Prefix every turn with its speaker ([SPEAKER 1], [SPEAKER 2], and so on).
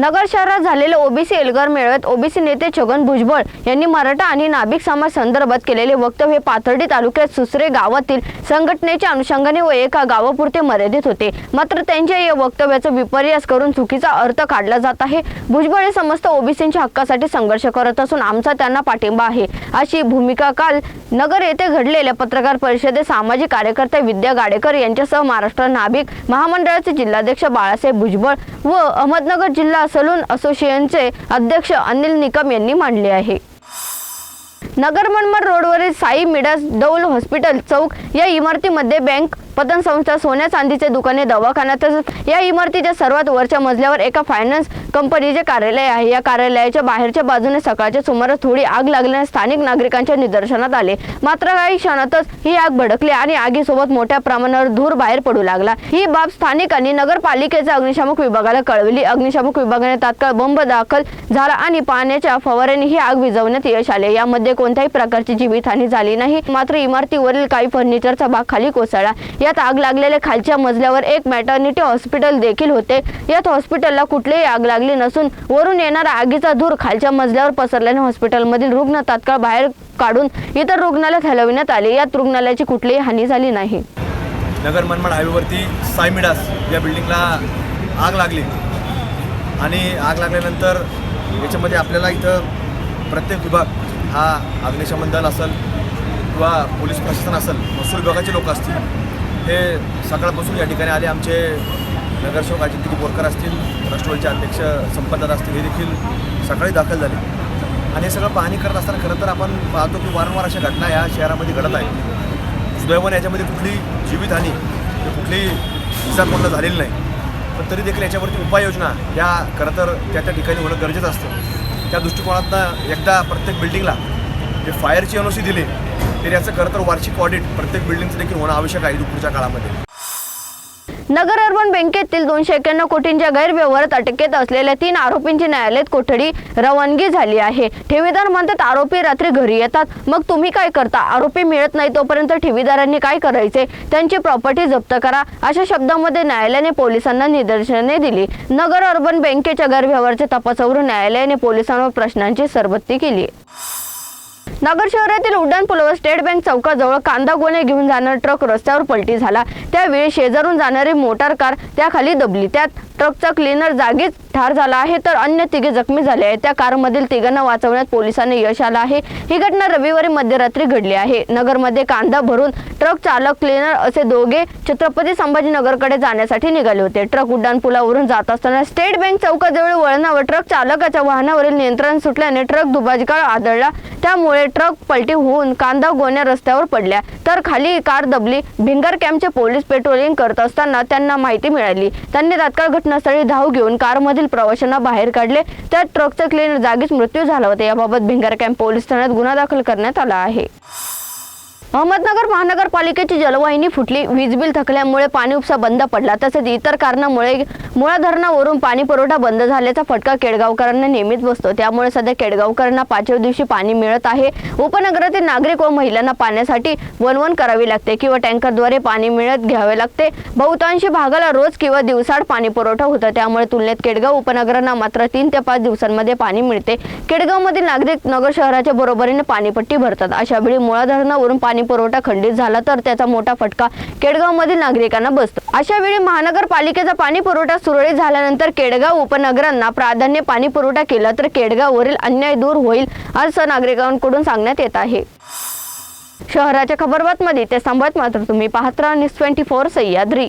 [SPEAKER 1] नगर शहरात झालेल्या ओबीसी एल्गार मेळाव्यात ओबीसी नेते छगन भुजबळ यांनी मराठा आणि नाभिक समाज संदर्भात केलेले वक्तव्य हे पाथर्डी तालुक्यात सुसरे गावातील संघटनेच्या अनुषंगाने व एका गावापुरते मर्यादित होते. मात्र त्यांच्या या वक्तव्याचा विपर्यास करून चुकीचा अर्थ काढला जात आहे. भुजबळ हे समस्त ओबीसींच्या हक्कासाठी संघर्ष करत असून आमचा त्यांना पाठिंबा आहे. अशी भूमिका काल नगर येथे घडलेल्या पत्रकार परिषदेत सामाजिक कार्यकर्ते विद्या गाडेकर यांच्यासह महाराष्ट्र नाभिक महामंडळाचे जिल्हाध्यक्ष बाळासाहेब भुजबळ व अहमदनगर जिल्हा सलून असोसिएशनचे अध्यक्ष अनिल निकम यांनी मांडले आहे. नगर मनमाड रोडवरील साई मिडस दौल हॉस्पिटल चौक या इमारतीमध्ये बँक पतन संस्था सोन्या चांदीचे दुकाने दवाखाना तसंच या इमारतीच्या सर्वात वरच्या मजल्यावर एका फायनान्स कंपनीचे कार्यालय आहे. या कार्यालयाच्या बाहेरच्या बाजूने सकाळच्या सुमारास थोडी आग लागल्याने स्थानिक नागरिकांच्या निदर्शनात आले. मात्र काही क्षणातच ही आग भडकली आणि आगीसोबत मोठ्या प्रमाणावर धूर बाहेर पडू लागला. ही बाब स्थानिकांनी नगरपालिकेच्या अग्निशामक विभागाला कळविली. अग्निशामक विभागाने तात्काळ बंब दाखल झाला आणि पाण्याच्या फवाऱ्याने ही आग विझवण्यात यश आले. यामध्ये कोणत्याही प्रकारची जीवितहानी झाली नाही. मात्र इमारतीवरील काही फर्निचरचा भाग खाली कोसळला. यात आग लागलेल्या खालच्या मजल्यावर एक मॅटर्निटी हॉस्पिटल देखील होते. यात हॉस्पिटलला कुठलीही आग लागली नसून वरून येणारा आगीचा धूर खालच्या मजल्यावर पसरल्याने हॉस्पिटलमधील रुग्ण तात्काळ बाहेर काढून इतर रुग्णालयात हलविण्यात आले. यात रुग्णालयाची कुठलीही हानी झाली नाही.
[SPEAKER 2] नगर मनमाड हायवेवरती सायमिडास या बिल्डिंगला आग लागली. आणि आग लागल्यानंतर याच्यामध्ये आपल्याला इथं प्रत्येक विभाग हा अग्निशमन दल असेल किंवा पोलीस प्रशासन असेल महसूल विभागाचे लोक असतील हे सकाळपासून या ठिकाणी आले. आमचे नगरसेवक अजित बोरकर असतील राष्ट्रवादीचे अध्यक्ष संपतदार असतील हे देखील सकाळी दाखल झाले. आणि हे सगळं पाहणी करत असताना खरं तर आपण पाहतो की वारंवार अशा घटना या शहरामध्ये घडत आहेत. सुदैवाने याच्यामध्ये कुठली जीवितहानी किंवा कुठलीही इजा कोणाला झालेली नाही. पण तरी देखील याच्यावरती उपाययोजना या खरं तर त्या त्या ठिकाणी होणं गरजेचं असतं. त्या दृष्टिकोनातनं एकदा प्रत्येक बिल्डिंगला जे फायरची एन ओ सी दिली तर याचं खरं तर वार्षिक ऑडिट प्रत्येक बिल्डिंगचं देखील होणं आवश्यक आहे पुढच्या काळामध्ये.
[SPEAKER 1] नगर अर्बन बँकेतील दोनशे एक्क्याण्णव कोटींच्या गैरव्यवहारात अटकेत असलेल्या तीन आरोपींची न्यायालयात कोठडी रवानगी झाली आहे. ठेवीदार म्हणतात आरोपी रात्री घरी येतात. मग तुम्ही काय करता? आरोपी मिळत नाही तोपर्यंत ठेवीदारांनी काय करायचे? त्यांची प्रॉपर्टी जप्त करा. अशा शब्दामध्ये न्यायालयाने पोलिसांना निदर्शने दिली. नगर अर्बन बँकेच्या गैरव्यवहाराच्या तपासावरून न्यायालयाने पोलिसांवर प्रश्नांची सरबत्ती केली. नगर शहरातील उड्डाण पुलावर स्टेट बँक चौकाजवळ कांदा गोणे घेऊन जाणारा ट्रक रस्त्यावर पलटी झाला. त्यावेळी शेजारून जाणारी मोटार कार त्याखाली दबली. त्यात ट्रकचा क्लिनर जागीच ठार झाला आहे तर अन्य तिघे जखमी झाले आहेत. त्या कारमधील तिघांना वाचवण्यात पोलिसांनी यश आलं आहे. ही घटना रविवारी मध्यरात्री घडली आहे. नगरमध्ये कांदा भरून ट्रक चालक क्लिनर असे दोघे छत्रपती संभाजीनगरकडे जाण्यासाठी निघाले होते. ट्रक उड्डाण पुलावरून जात असताना स्टेट बँक चौकाजवळ वळणावर ट्रक चालकाच्या वाहनावरील नियंत्रण सुटल्याने ट्रक दुबाजकाळ आदळला. त्यामुळे ट्रक पलटी होऊन कांदा गोण्या रस्त्यावर पडल्या. तर खाली कार दबली. भिंगर कॅम्पचे पोलीस पेट्रोलिंग करत असताना त्यांना माहिती मिळाली. त्यांनी तात्काळ घटनास्थळी धाव घेऊन कारमधील प्रवाशांना बाहेर काढले. त्यात ट्रकचा क्लीनर जागीच मृत्यू झाला होता. याबाबत भिंगर कॅम्प पोलीस ठाण्यात गुन्हा दाखल करण्यात आला आहे. अहमदनगर महानगरपालिकेची जलवाहिनी फुटली. वीज बिल थकल्यामुळे पाणी उपसा बंद पडला. तसेच इतर कारणामुळे मुळा धरणावरून पाणी पुरवठा बंद झाल्याचा फटका केडगावकरांना नेहमीच बसतो. त्यामुळे सध्या केडगावकरांना पाचव्या दिवशी पाणी मिळत आहे. उपनगरातील नागरिक व महिलांना पाण्यासाठी वनवन करावी लागते किंवा टँकरद्वारे पाणी मिळत घ्यावे लागते. बहुतांशी भागाला रोज किंवा दिवसाड पाणी पुरवठा होता. त्यामुळे तुलनेत केडगाव उपनगरांना मात्र तीन ते पाच दिवसांमध्ये पाणी मिळते. केडगावमधील नागरिक नगर शहराच्या बरोबरीने पाणीपट्टी भरतात. अशा वेळी मुळा धरणावरून पाणी पाणी पुरवठा खंडित झाला तर त्याचा मोठा फटका केडगावमधील नागरिकांना बसतो. अशा वेळी महानगरपालिकेचा पाणी पुरवठा सुरळीत झाल्यानंतर केडगाव उपनगरांना प्राधान्य पाणी पुरवठा केला तर केडगाववरील अन्याय दूर होईल असं नागरिकांकडून सांगण्यात येत आहे. शहराच्या खबरबातमध्ये ते संवाद मात्र तुम्ही पाहत राहा. News twenty four Sahyadri.